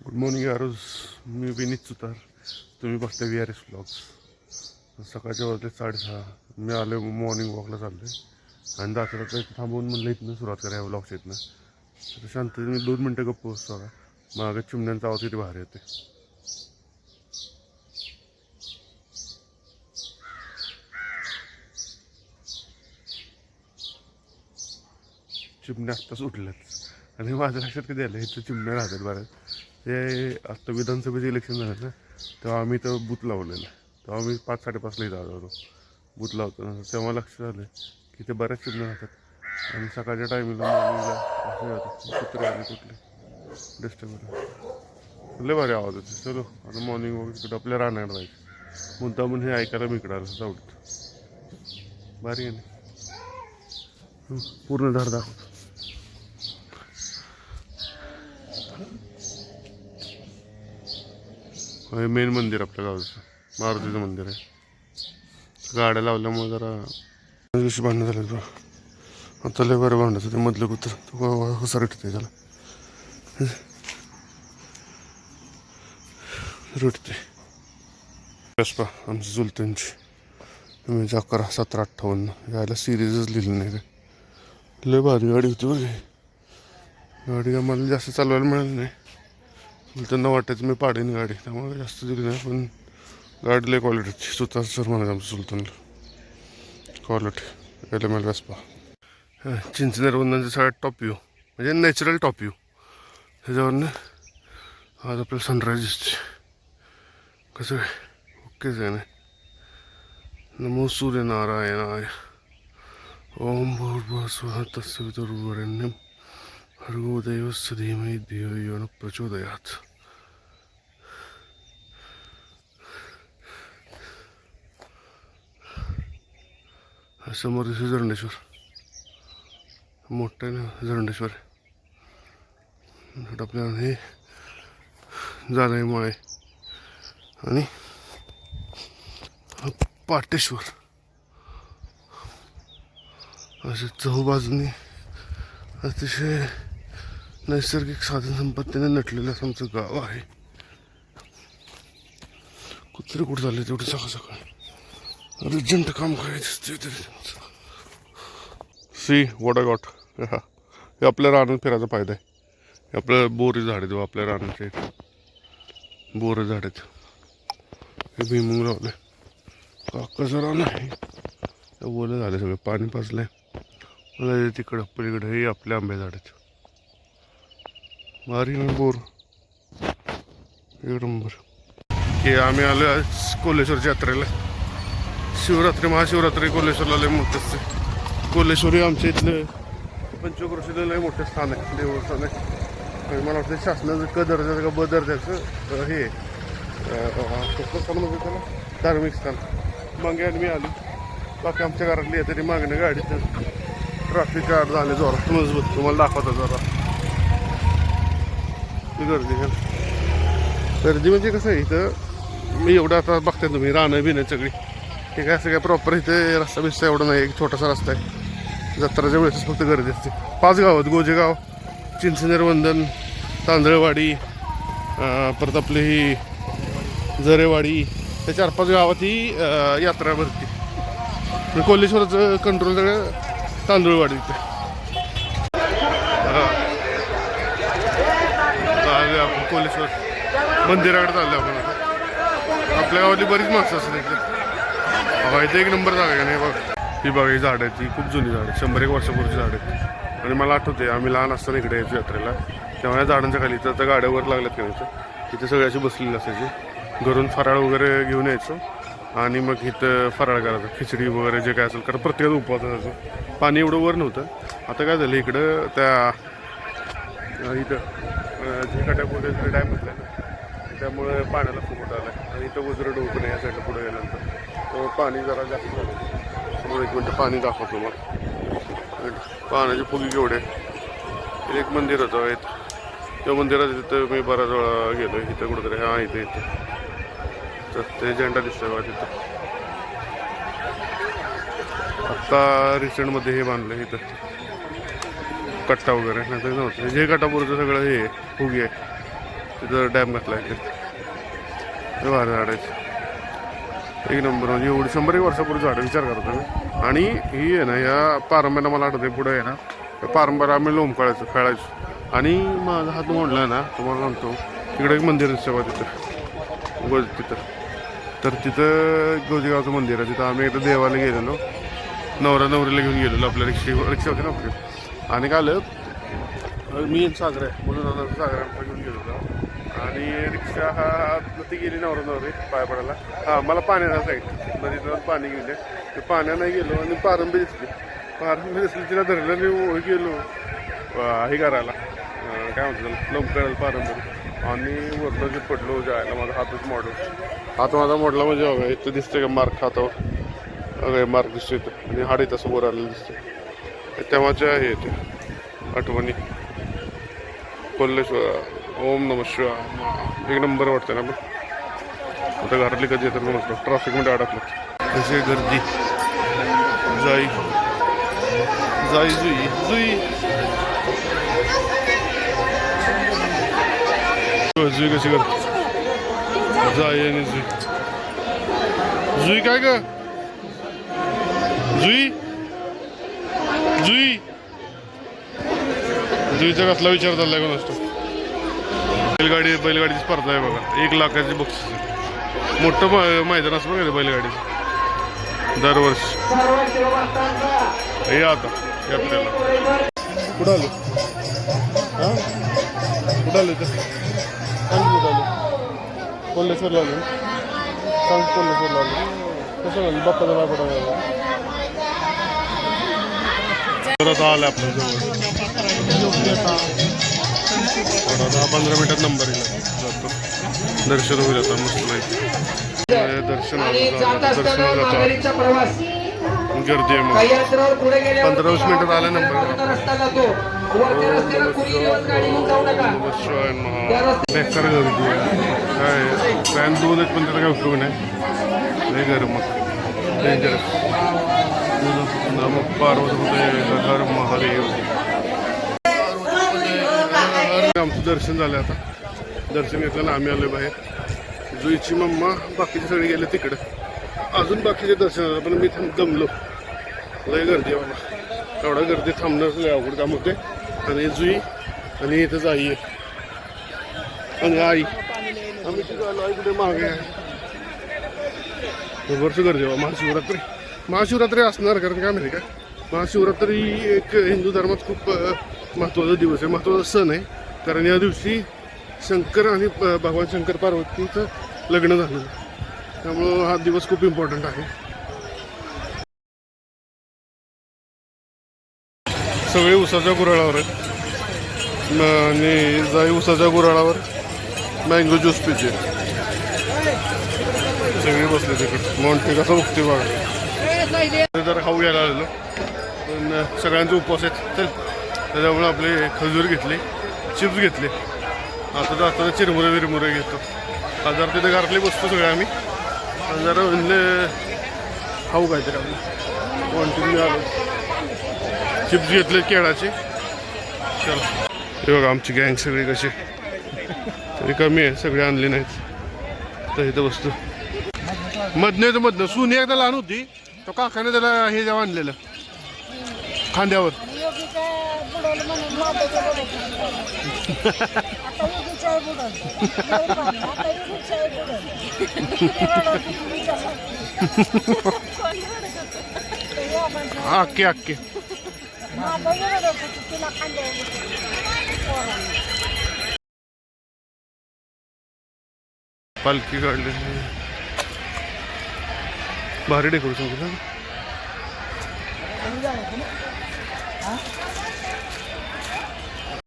Good morning आरोज मी विनीत सुतार. तुम्ही बघता व्ही आर एस ब्लॉग्स सकाळच्या वाजले साडेसहा. मी आलो मॉर्निंग वॉकला चाललो आहे आणि दाखवलं तर थांबवून म्हणलं इथनं सुरुवात करा ब्लॉगच्या इथनं. तर मी दोन मिनटं गप्प बसतो का मागं चिमण्यांचा आवाज किती बाहेर येते चिमण्या आत्ताच उठल्यात. आणि माझ्या लक्षात कधी आलं इथं चिमण्या राहतात बऱ्याच ते आत्ता विधानसभेचं इलेक्शन झालं ना तेव्हा आम्ही तर बूथ लावलेलं. तेव्हा आम्ही पाच साडेपाचला इथं आलो होतो बूथ लावतो. ना तेव्हा लक्षात आलं की ते बऱ्याच चिन्ह राहतात आणि सकाळच्या टायमिंगला मॉर्निंगला असे जातात कुत्रे आले कुठले डिस्टर्ब लय भारी आवाज होते चलो आता मॉर्निंग वगैरे तिकडं आपल्या राहणार जायचं. मुद्दा म्हणून हे ऐकायला मी इकडं आलं भारी आहे ना? पूर्ण धार दाखवतो. हे मेन मंदिर आपल्या गावचं. मारुतीचं मंदिर आहे. गाड्या लावल्यामुळे जरा दिवशी भांडणं झालं बघ. आता लय बरं भांडायचं ते मधलं कुत्र. तो हुसार त्याला. रुटते पा आमची चुलत्यांची म्हणजे अकरा सतरा अठ्ठावन्न. यायला सिरीजच लिहिली नाही रे. लय भारी गाडी होती बघ गाडी आम्हाला जास्त चालवायला मिळाली नाही. त्यांना वाटायचं मी पाडेन गाडी. त्यामुळे जास्त दिली नाही पण गाडी लय क्वालिटीची सुतार सर म्हणायचं आमचं सुलतानला. Quality L M L Vespa Chinchner वंदांचा सगळ्यात टॉप व्ह्यू म्हणजे नॅचरल टॉप व्ह्यू ह्याच्यावरनं आज आपल्याला सनराईज दिसते कसं काय ओकेच आहे ना? नमो सूर्यनारायणाय. ओम भूर्भुवः स्वः तत्सवितुर्वरेण्यं भर्गो देवस्य धीमहि धियो यो न प्रचोदयात्। समोर दिसतो जरंडेश्वर मोठं आहे ना झरंडेश्वर इकडं आपल्याला हे माळे आणि पाटेश्वर. असे चहू बाजूनी अतिशय नैसर्गिक साधन संपत्तीने नटलेलं आमचं गाव आहे. कुत्रे कुठं झाले तेवढे सकाळ सकाळ अर्जंट काम करायचं ते तरी सी वॉट आय गॉट हे आपल्या रानात फिरायचा फायदा आहे. हे आपल्या बोरी झाड आहेत आपल्या रानाचे बोर झाड आहेत. हे भुईमुंग लावले काकाचं रान आहे ओलं झालं सगळं पाणी पाजलंय. मला तिकडं पलीकडं हे आपल्या आंबे झाड आहेत. भारी बोर एक नंबर. हे आम्ही आलो कोल्हेश्वर कोल्हेश्वरच्या यात्रेला. शिवरात्री महाशिवरात्री कोल्हेश्वरला लय मोठं असते. कोल्हेश्वरी आमच्या इथलं पंचक्रोशीला लय मोठं स्थान आहे देवस्थान आहे. मला वाटतं शासनाचं क दर्जाचं का ब दर्जाचं हे कसलं स्थान म्हणजे त्याला? धार्मिक स्थान. मागे आणि मी आलो. बाकी आमच्या घरातली आहे तरी मागणं गाडीचं ट्रॅफिक चार झाले जोरात. मजबूत. तुम्हाला दाखवता जरा. ती गर्दी आहे. गर्दी म्हणजे कसं आहे इथं मी एवढं आता बघताय तुम्ही राहणं बिणं सगळी. हे काय सगळ्या प्रॉपर इथे रस्ता बिस्ता एवढा नाही एक छोटासा रस्ता आहे. जत्राच्या वेळेस फक्त गर्दी असते. पाच गाव आहेत गोजेगाव चिंचनेर वंदन तांदळवाडी परत आपली ही जरेवाडी त्या चार पाच गावात ही यात्रा भरते. कोल्हेश्वरचं कोल्हेश्वराचं कंट्रोल सगळं तांदूळवाडी इथं चालले मंदिराकडे चाललं आपण आता. आपल्या गावातली बरीच माणसं असतात इकडे. बघा इथे एक नंबर जागा आहे का नाही बघ ही बघा ही झाड आहेत ही खूप जुनी झाड आहेत. शंभर एक वर्षापूर्वीची झाड आहेत. आणि मला आठवते आम्ही लहान असताना इकडे यायचो यात्रेला. तेव्हा या झाडांच्या खाली तर त्या गाड्यावर लागल्यात का नाही सगळ्याशी इथे बसलेली असायची. घरून फराळ वगैरे घेऊन यायचो. आणि मग इथं फराळ करायचं. खिचडी वगैरे जे काय असेल कारण प्रत्येकाचं उपवास असायचं. पाणी एवढं वर नव्हतं. आता काय झालं इकडं त्या इथं अं, झेकाट्यापुढे डॅम असला ना त्यामुळे पाण्याला फुकट आलं आणि इथं उजरं डोकं या साईडला पुढे गेल्यानंतर. पाणी जरा जास्त झालं म्हणून एक मिनटं पाणी दाखवतो मग. पाण्याची फुगी केवढे एक मंदिर होतं त्या मंदिरात तिथं मी बराच वेळा गेलो इथं कुठंतरी हा इथे इथं. तर ते झेंडा दिसतोय बघा तिथं. आत्ता रिसेंटमध्ये हे बांधलं इथं. कट्टा वगैरे नाही तर नव्हतं. जे कटापूरचं सगळं हे फुगे आहे. तिथं डॅम घातला आहे. ते भारी झाड एक नंबर म्हणजे एवढी शंभर एक वर्षापूर्वी झाडं विचार करतो मी आणि ही आहे ना या पारंब्याला मला आठवते पुढे आहे ना त्या पारंब्याला आम्ही लोंबकाळायचो खेळायचो आणि माझा हात मोडला ना तुम्हाला सांगतो तिकडे एक मंदिर दिसतं तिथं. गोज तिथं. तर तिथं गोजेगावचं मंदिर आहे. तिथं आम्ही एकदा देवाला गेलेलो. नवरा नवरीला घेऊन गेलेलो आपल्या रिक्षा रिक्षा होती ना आपली. आणि काय आलं? मी आणि सागर. आहे म्हणून आता सागर घेऊन गेलो होतो. आणि रिक्षा हा ती गेली नवरा नवरी पाय पडायला हां मला पाण्याला साईड नदीत पाणी गेले. ते पाण्या नाही गेलो आणि पारंबी दिसली. पारंबी दिसली तिला धरलं आणि ओळख गेलो हे करायला. काय म्हणतो त्याला? लंप करायला पारंबी. आणि वरलं जे पडलो जायला माझा हातच मॉडल. हात माझा मोडला म्हणजे बघा इथं दिसतंय का मार्क? हातावर. अगं मार्क दिसतो इथं. आणि हाड इथं असं आलेलं दिसतं तेव्हाच्या हे ते आठवणी. कोल्हेश्वर ओम नम शिवाय. एक नंबर वाटतं ना पण. आता घरातली कधी येतात म्हटलं ट्रॅफिकमध्ये अडकलं कशी गर्दी? जाई. जाई जुई. जुई. जुई कशी करते जाई आणि जुई. जुई काय ग? जुई? जुई. जुईचा कसला विचार चाललाय कोण असतो? बैलगाडी बैलगाडीची स्पर्धा आहे बघा. एक लाखाची बक्षीस मोठं मै- मैदान असं बघा बैलगाडीचं. दरवर्षी. हे आता यात्रेला. कुठं आलो? हां? कुठं आलो इथं सांग कुठं आलो? कोल्हेश्वरला आलो. सांग कोल्हेश्वरला आलो. कसं झालं बाप्पाचा बापडा परत आलं आपल्या जवळ थोडा दहा पंधरा मिनिटात नंबर जातो. दर्शन होईल आता मस्त नाही. दर्शन दर्शन गर्दी आहे मग. पंधरा वीस मिनिटात आले नंबर शिवाय बेकार गर्दी आहे काय फॅन दोन आहेत पण त्याचा काय उपयोग नाही. लय गरम मग. डेंजरस नम पार्वती हर महादेव आमचं दर्शन झालं आता. दर्शन घेतल्यानं आम्ही आलो बाहेर. जुईची मम्मा बाकीचे सगळे गेले तिकडं. अजून बाकीचे दर्शन झालं पण मी थांब दमलो. लय गर्दी आहे बाबा. एवढा गर्दी थांबणार लय अवघड काम होते आणि जुई आणि इथंच आई आहे. आणि आई. आम्ही तिथं आलो आई कुठे मागे आहे? भरपूरच गर्दी बाबा महाशिवरात्री. महाशिवरात्री असणार कारण काय माहिती का? महाशिवरात्री एक हिंदू धर्मात खूप महत्त्वाचा दिवस आहे महत्त्वाचा सण आहे. कारण या दिवशी शंकर आणि भगवान शंकर पार्वतीचं लग्न झालं. त्यामुळं हा दिवस खूप इम्पॉर्टंट आहे. सगळे उसाच्या गुराळावर आहेत. आणि जाई उसाच्या गुराळावर मँगो ज्यूस पिते. सगळे बसले तिकडे. मोंटे कसं उगते बघा जरा खाऊ घ्यायला आलेलो. पण सगळ्यांचे उपवास आहेत. चल. त्याच्यामुळे आपले खजूर घेतले चिप्स घेतले. आता तर आता चिरमुरे विरमुरे घेतो. आता जरा तिथे घरातले बसतो सगळे आम्ही. जरा म्हणले खाऊ काहीतरी आपण. कॉन्टिन्यू आलो चिप्स घेतले केळाचे. चला. हे बघा आमची गँग सगळी कशी. तरी कमी आहे सगळे आणले नाहीत. तर इथं बसतो. मधनं तर मधनं. सुनी एकदा लहान होती. तो काकाने त्याला हे जेव्हा आणलेलं खांद्यावर. अक्के अक्के. पालखी काढली भारी डेकोरेशन केलं.